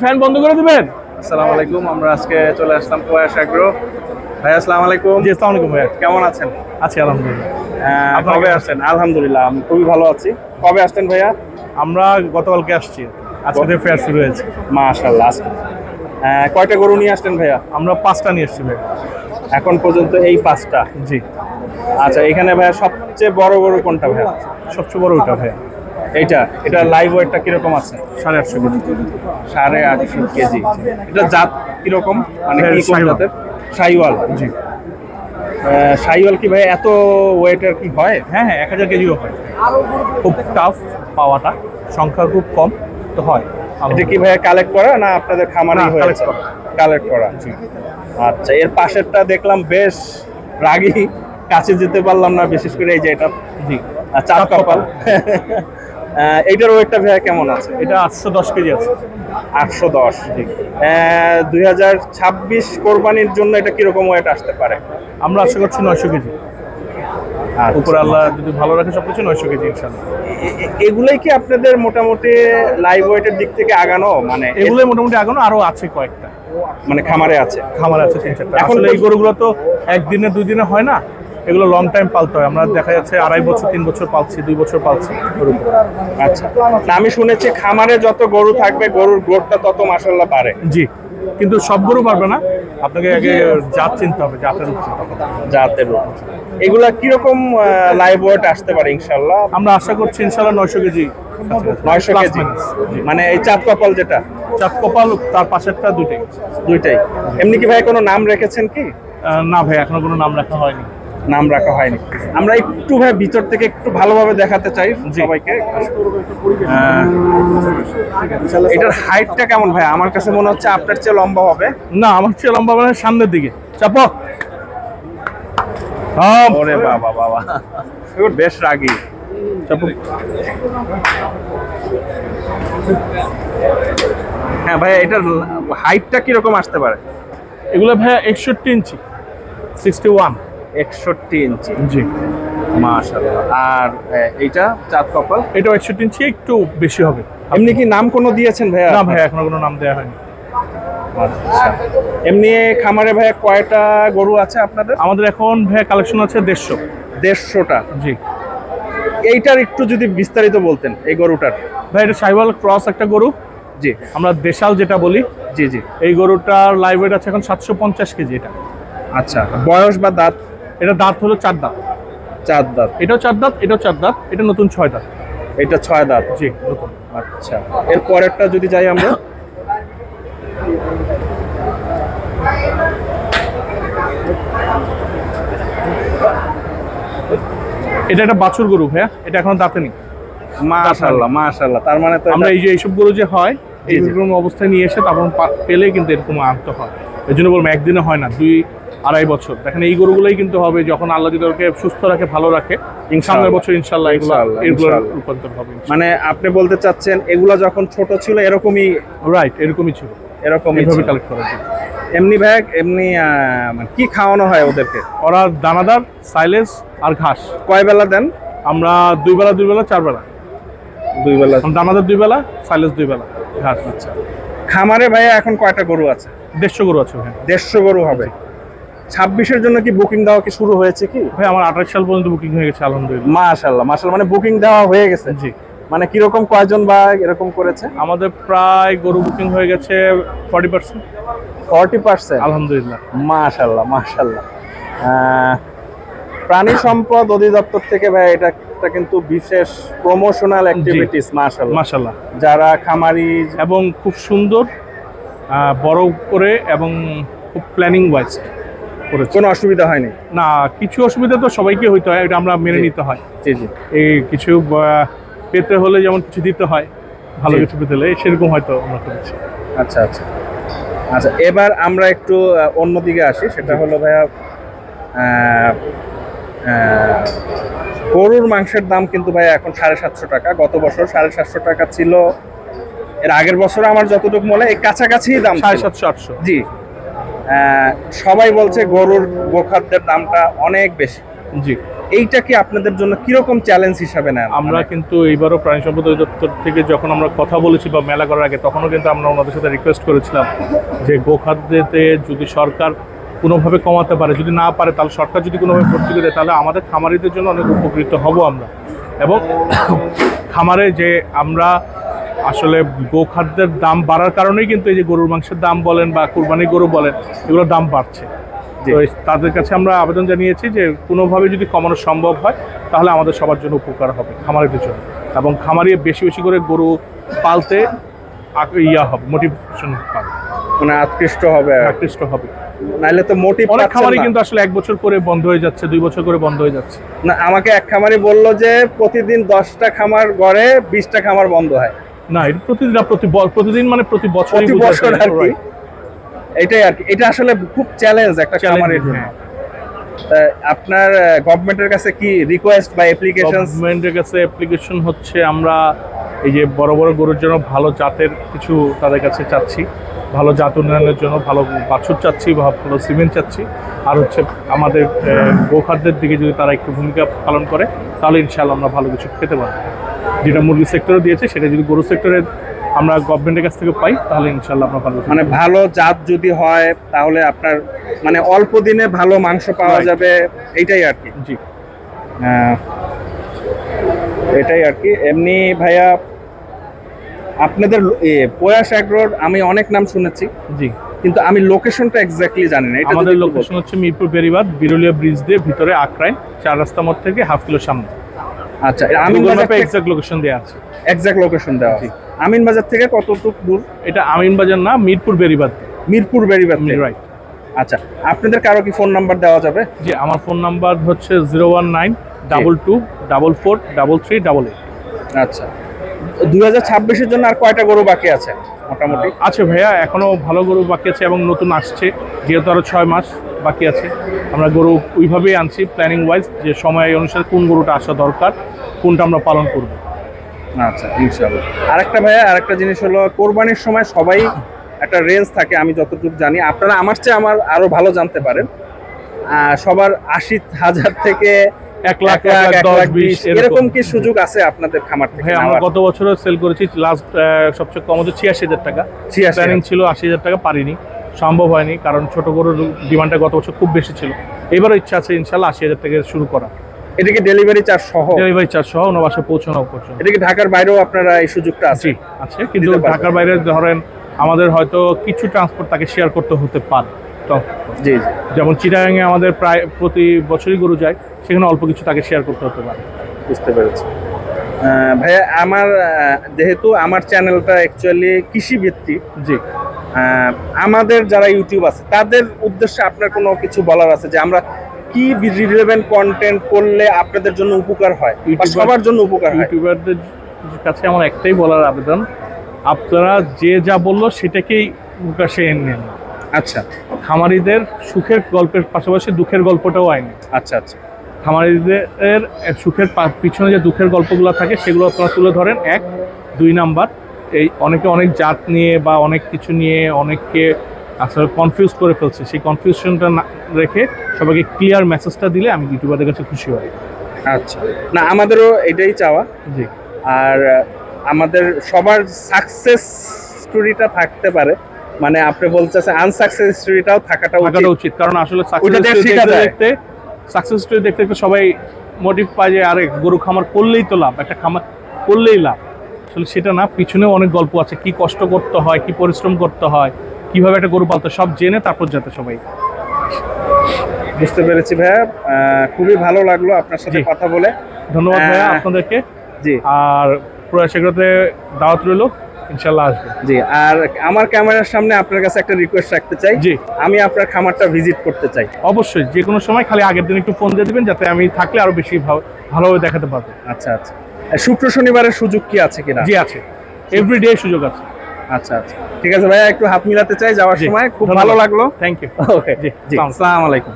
Fan বন্ধ করে দিবেন? আসসালামু আলাইকুম আমরা আজকে চলে আসলাম প্রয়াস আগ্রহ ভাই আসসালামু আলাইকুম। জি আসসালামু আলাইকুম ভাইয়া। কেমন আছেন? আছি আলহামদুলিল্লাহ। আহ, কবে আসছেন? আলহামদুলিল্লাহ আমি খুবই ভালো আছি। কবে আসছেন ভাইয়া? আমরা গতকালকে আসছি। আজকে থেকে ফেয়ার শুরু হয়েছে। মাশাআল্লাহ আজকে। আহ, কয়টা গরু নিয়ে আসলেন ভাইয়া? আমরা পাঁচটা নিয়ে এসেছি ভাইয়া। এখন পর্যন্ত এই পাঁচটা? জি। আচ্ছা এখানে ভাইয়া সবচেয়ে বড় গরু কোনটা ভাইয়া? সবচেয়ে বড় ওটা ভাইয়া। এইটা এটা লাইভ ওয়েটটা কীরকম আছে? সাড়ে আটশো কেজি। সাড়ে আটশো কেজি। এটা জাত কীরকম? মানে কি কোন জাতের? সাইওয়াল। জি। সাইওয়াল কি ভাই এত ওয়েটের কি হয়? হ্যাঁ হ্যাঁ এক হাজার কেজিও হয়। খুব টাফ পাওয়াটা। সংখ্যা খুব কম তো হয়। এটা কি ভাইয়া কালেক্ট করা না আপনাদের খামারেই না, হয়েছে। কালেক্ট করা। আচ্ছা এর পাশেরটা দেখলাম বেশ রাগী। কাছে যেতে পারলাম না বিশেষ করে এই যে এটা। জি। আর চার কপাল। এইটার ওয়েটটা ভাইয়া কেমন আছে? এটা আটশো দশ কেজি আছে। আটশো দশ। দুই হাজার ছাব্বিশ কোরবানির জন্য এটা কীরকম ওয়েট আসতে পারে? আমরা আশা করছি নয়শো কেজি। আচ্ছা। উপরে আল্লাহ যদি ভালো রাখে সব কিছু নয়শো কেজি ইনশাল্লাহ এগুলোই কি আপনাদের মোটামুটি লাইভ ওয়েটের দিক থেকে আগানো? মানে এগুলোই মোটামুটি আগানো আরও আছে কয়েকটা। মানে খামারে আছে। খামারে আছে তিন চারটা। এখন আসলে এই গরুগুলো তো একদিনে দুই দিনে হয় না। এগুলো লং টাইম পালতে হয়। আমরা দেখা যাচ্ছে আড়াই বছর তিন বছর পালছি দুই বছর পালছি গরুগুলো। আচ্ছা। আমি শুনেছি খামারে যত গরু থাকবে গরুর গ্রোথটা তত মাসাল্লাহ বাড়ে। জি। কিন্তু সব গরু পারবে না। আপনাকে আগে জাত চিনতে হবে জাতের জাতের। এগুলা কীরকম লাইভ ওয়েট আসতে পারে ইনশাল্লাহ আমরা আশা করছি ইনশাল্লাহ নয়শো কেজি নয়শো কেজি। মানে এই চাপ কপাল যেটা? চার কপাল তার পাশেরটা দুইটাই। দুইটাই। এমনি কি ভাই কোনো নাম রেখেছেন কি? না ভাই এখনও কোনো নাম রাখা হয়নি। নাম রাখা হয়নি। আমরা একটু ভাই ভিতর থেকে একটু ভালোভাবে দেখাতে চাই সবাইকে। এটার হাইটটা কেমন ভাই? আমার কাছে মনে হচ্ছে আপনার চেয়ে লম্বা হবে। না আমার চেয়ে লম্বা মানে সামনের দিকে। চাপো। ওরে বাবা বাবা। বেশ রাগী। চাপো। হ্যাঁ ভাই এটার হাইটটা কীরকম আসতে পারে? এগুলো ভাইয়া একষট্টি ইঞ্চি সিক্সটি ওয়ান একষট্টি ইঞ্চি। জি। মাশাআল্লাহ। আর এইটা চাঁদ কপাল? এটাও একষট্টি ইঞ্চি একটু বেশি হবে। এমনি কি নাম কোনো দিয়েছেন ভাইয়া? না ভাই এখনও কোনো নাম দেওয়া হয়নি। আচ্ছা। এমনি খামারে ভাইয়া কয়টা গরু আছে আপনাদের? আমাদের এখন ভাইয়া কালেকশন আছে দেড়শো। দেড়শোটা। জি। এইটার একটু যদি বিস্তারিত বলতেন এই গরুটার। ভাই এটা সাইবাল ক্রস একটা গরু। জি। আমরা দেশাল যেটা বলি। জি জি। এই গরুটার লাইভ ওয়েট আছে এখন সাতশো পঞ্চাশ কেজি এটা। আচ্ছা। বয়স বা দাঁত? এটা দাঁত হলো চার দাঁত। চার দাঁত। এটাও চার দাঁত এটাও চার দাঁত এটা নতুন ছয় দাঁত। এটা ছয় দাঁত? জি নতুন। আচ্ছা। এর পরেরটা যদি যাই আমরা? এটা একটা বাছুর গরু ভাইয়া এটা এখন দাঁতে নেই। মাশাআল্লাহ মাশাআল্লাহ। তার মানে তো আমরা এই যে এইসব গরু যে হয়। এইরকম অবস্থায় নিয়ে এসে তারপর পেলে কিন্তু এরকম আনতে হয়। এই জন্য বলব একদিনে হয় না দুই আড়াই বছর। দেখেন এই গরুগুলোই কিন্তু হবে যখন আল্লাহ যদি ওকে সুস্থ রাখে ভালো রাখে। সামনের বছর ইনশাল্লাহ এগুলো এগুলো রূপান্তর হবে মানে আপনি বলতে চাচ্ছেন এগুলা যখন ছোট ছিল এরকমই? রাইট এরকমই ছিল। এরকম এইভাবে কালেক্ট করা এমনি ব্যাগ এমনি মানে কি খাওয়ানো হয় ওদেরকে? ওরা দানাদার সাইলেন্স আর ঘাস। কয় বেলা দেন? আমরা দুই বেলা দুই বেলা চার বেলা। দুই বেলা। দানাদার দুই বেলা সাইলেন্স দুই বেলা ঘাস। আচ্ছা। খামারে ভাইয়া এখন কয়টা গরু আছে? দেড়শো গরু আছে ভাই দেড়শো গরু হবে। ছাব্বিশের জন্য কি বুকিং দেওয়া কি শুরু হয়েছে কি? ভাই আমার আঠাশ সাল পর্যন্ত বুকিং হয়ে গেছে আলহামদুলিল্লাহ। মাশাল্লাহ মাশাল্লাহ মানে বুকিং দেওয়া হয়ে গেছে। জি। মানে কীরকম কয়জন বা এরকম করেছে? আমাদের প্রায় গরু বুকিং হয়ে গেছে ফর্টি পার্সেন্ট ফর্টি পার্সেন্ট আলহামদুলিল্লাহ। মাশাল্লাহ মাশাল্লাহ প্রাণী সম্পদ অধিদপ্তর থেকে ভাই এটা একটা কিন্তু বিশেষ প্রমোশনাল অ্যাক্টিভিটিস মাশাল্লাহ মাশাল্লাহ যারা খামারি এবং খুব সুন্দর বড় করে এবং খুব প্ল্যানিং ওয়াইজ করেছে। কোনো অসুবিধা হয়নি? না কিছু অসুবিধা তো সবাইকে হইতে হয় এটা আমরা মেনে নিতে হয়। জি জি। এই কিছু পেতে হলে যেমন কিছু দিতে হয় ভালো কিছু পেতে হলে সেরকম হয়তো আমরা করেছি। আচ্ছা আচ্ছা। আচ্ছা এবার আমরা একটু অন্যদিকে আসি সেটা হলো ভাইয়া গরুর মাংসের দাম কিন্তু ভাই এখন সাড়ে সাতশো টাকা। গত বছর সাড়ে সাতশো টাকা ছিল এর আগের বছর আমার যতটুকু মনে হয় এই কাছাকাছি দাম সাড়ে সাতশো আটশো। জি। সবাই বলছে গরুর গোখাদ্যের দামটা অনেক বেশি। জি। এইটা কি আপনাদের জন্য কীরকম চ্যালেঞ্জ হিসাবে নেন? আমরা মানে- কিন্তু এইবারও প্রাণী সম্পদ অধিদপ্তর থেকে যখন আমরা কথা বলেছি বা মেলা করার আগে তখনও কিন্তু আমরা ওনাদের সাথে রিকোয়েস্ট করেছিলাম যে গোখাদ্যতে যদি সরকার কোনোভাবে কমাতে পারে যদি না পারে তাহলে সরকার যদি কোনোভাবে ভর্তি করে দেয় তাহলে আমাদের খামারিদের জন্য অনেক উপকৃত হব আমরা। এবং খামারে যে আমরা আসলে গোখাদ্যের দাম বাড়ার কারণেই কিন্তু এই যে গরুর মাংসের দাম বলেন বা কুরবানি গরু বলেন এগুলোর দাম বাড়ছে। তো তাদের কাছে আমরা আবেদন জানিয়েছি যে কোনোভাবে যদি কমানো সম্ভব হয় তাহলে আমাদের সবার জন্য উপকার হবে খামারিদের জন্য। এবং খামারি বেশি বেশি করে গরু পালতে ইয়া হবে মোটিভেশন পাবে। মানে আকৃষ্ট হবে। আকৃষ্ট হবে। নাইলে তো মোটিভ অনেক খামারি কিন্তু আসলে এক বছর করে বন্ধ হয়ে যাচ্ছে দুই বছর করে বন্ধ হয়ে যাচ্ছে। না আমাকে এক খামারি বলল যে প্রতিদিন দশটা খামার গড়ে বিশটা খামার বন্ধ হয়। না এটা প্রতিদিন প্রতি প্রতিদিন মানে প্রতি বছর প্রতি বছর আর কি। এটাই আর কি। এটা আসলে খুব চ্যালেঞ্জ একটা খামারের জন্য। হ্যাঁ। আপনার গভর্নমেন্টের কাছে কি রিকোয়েস্ট বা অ্যাপ্লিকেশন গভর্নমেন্টের কাছে অ্যাপ্লিকেশন হচ্ছে আমরা এই যে বড় বড় গরুর জন্য ভালো জাতের কিছু তাদের কাছে চাচ্ছি। ভালো জাত উন্নয়নের জন্য ভালো বাছুর চাচ্ছি বা ভালো সিমেন্ট চাচ্ছি। আর হচ্ছে আমাদের গোখাদ্যের দিকে যদি তারা একটু ভূমিকা পালন করে তাহলে ইনশাআল্লাহ আমরা ভালো কিছু খেতে পারব। যেটা মুরগি সেক্টরে দিয়েছে সেটা যদি গরু সেক্টরে আমরা গভর্নমেন্টের কাছ থেকে পাই তাহলে ইনশাল্লাহ আমরা ভালো মানে ভালো জাত যদি হয় তাহলে আপনার মানে অল্প দিনে ভালো মাংস পাওয়া যাবে এইটাই আর কি। জি। এটাই আর কি। এমনি ভাইয়া আপনাদের প্রয়াস অ্যাগ্রোর আমি অনেক নাম শুনেছি জি। কিন্তু আমি লোকেশনটা এক্স্যাক্টলি জানি না। আমাদের লোকেশন হচ্ছে মিরপুর বেরিবাদ বিরুলিয়া ব্রিজ দিয়ে ভিতরে আক্রাইন চার রাস্তা মোড় থেকে হাফ কিলো সামনে। আচ্ছা আমিন বাজার এক্সাক্ট লোকেশন দেওয়া আছে। এক্সাক্ট লোকেশন দেওয়া আছে। আমিন বাজার থেকে কতটুকু দূর? এটা আমিন বাজার না মিরপুর বেরিবাদ। মিরপুর বেরিবাদ? রাইট আচ্ছা আপনাদের কারও কি ফোন নাম্বার দেওয়া যাবে? জি আমার ফোন নাম্বার হচ্ছে zero one nine double two double four double three double eight আচ্ছা। দুই হাজার ছাব্বিশের জন্য আর কয়টা গরু বাকি আছে মোটামুটি? আছে ভাইয়া এখনও ভালো গরু বাকি আছে এবং নতুন আসছে। যেহেতু আরও ছয় মাস বাকি আছে আমরা গরু ওইভাবেই আনছি প্ল্যানিং ওয়াইজ যে সময় অনুসারে কোন গরুটা আসা দরকার কোনটা আমরা পালন করব। আচ্ছা ইনশাআল্লাহ। আরেকটা ভাইয়া আরেকটা জিনিস হলো কোরবানির সময় সবাই একটা রেঞ্জ থাকে আমি যতটুকু জানি। আপনারা আমার চেয়ে আমার আরও ভালো জানতে পারেন। সবার আশি হাজার থেকে এক লাখ এক বিশ এরকম। কি সুযোগ আছে আপনাদের খামার থেকে হ্যাঁ আমরা গত বছরও সেল করেছি লাস্ট সবচেয়ে কম হচ্ছে ছিয়াশি হাজার টাকা। 86,000 প্ল্যানিং ছিল আশি হাজার টাকা পারিনি সম্ভব হয়নি কারণ ছোট গরুর ডিমান্ডটা গত বছর খুব বেশি ছিল। এবারও ইচ্ছা আছে ইনশাল্লাহ আশি হাজার টাকা শুরু করা। এটা কি ডেলিভারি চার্জ সহ? ডেলিভারি চার্জ সহ ওনার পৌঁছানো পর্যন্ত। এটা কি ঢাকার বাইরেও আপনারা এই সুযোগটা আছে? আছে কিন্তু ঢাকার বাইরে ধরেন আমাদের হয়তো কিছু ট্রান্সপোর্ট তাকে শেয়ার করতে হতে পারে। তো? জি জি। যেমন চিটাগাঙে আমাদের প্রায় প্রতি বছরই গরু যায় সেখানে অল্প কিছু তাকে শেয়ার করতে হতে পারে। বুঝতে পেরেছি। ভাইয়া আমার যেহেতু আমার চ্যানেলটা অ্যাকচুয়ালি কৃষি ভিত্তিক জি আমাদের যারা ইউটিউব আছে তাদের উদ্দেশ্যে আপনার কোনো কিছু বলার আছে যে আমরা কি রিলেভেন্ট কন্টেন্ট করলে আপনাদের জন্য উপকার হয় সবার জন্য উপকার হয়? ইউটিউবারদের কাছে আমার একটাই বলার আবেদন আপনারা যে যা বলল সেটাকেই প্রকাশে নেন। আচ্ছা। খামারিদের সুখের গল্পের পাশাপাশি দুঃখের গল্পটাও আইনি। আচ্ছা আচ্ছা। খামারিদের সুখের পিছনে যে দুঃখের গল্পগুলো থাকে সেগুলো আপনারা তুলে ধরেন। এক দুই নাম্বার এই অনেকে অনেক জাত নিয়ে বা অনেক কিছু নিয়ে অনেককে আসলে কনফিউজ করে ফেলছে। সেই কনফিউশনটা না রেখে সবাইকে ক্লিয়ার মেসেজটা দিলে আমি ইউটিউবারদের কাছে খুশি হই। আচ্ছা। না আমাদেরও এটাই চাওয়া। জি। আর আমাদের সবার সাকসেস স্টোরিটা থাকতে পারে। মানে আপনি বলতেছেন আনসাকসেস স্টোরিটাও থাকাটা থাকাটা উচিত কারণ আসলে দেখতে সাকসেস স্টোরি দেখতে দেখতে সবাই মোটিভ পায় যে আরে গরু খামার করলেই তো লাভ একটা খামার করলেই লাভ। আসলে সেটা না পিছনেও অনেক গল্প আছে কি কষ্ট করতে হয় কি পরিশ্রম করতে হয় কীভাবে একটা গরু পালতে সব জেনে তারপর যেতে সবাই। বুঝতে পেরেছি ভাইয়া। আহ, খুবই ভালো লাগল আপনার সাথে কথা বলে। ধন্যবাদ ভাইয়া আপনাদেরকে। জি। আর প্রয়াস দাওয়াত রইল। ইনশাল্লাহ আসবে। জি আর আমার ক্যামেরার সামনে আপনার কাছে একটা রিকোয়েস্ট রাখতে চাই। জি। আমি আপনার খামারটা ভিজিট করতে চাই। অবশ্যই যে কোনো সময় খালি আগের দিন একটু ফোন দিয়ে দিবেন যাতে আমি থাকলে আরও বেশি ভালো- ভালোভাবে দেখাতে পারব। আচ্ছা আচ্ছা। শুক্র শনিবারের সুযোগ কি আছে কিনা? জি আছে। এভরিডে সুযোগ আছে। আচ্ছা আচ্ছা। ঠিক আছে ভাইয়া একটু হাত মিলাতে চাই যাওয়ার সময়। খুব ভালো লাগল। থ্যাংক ইউ ওকে জি, জি। আসসালামু আলাইকুম।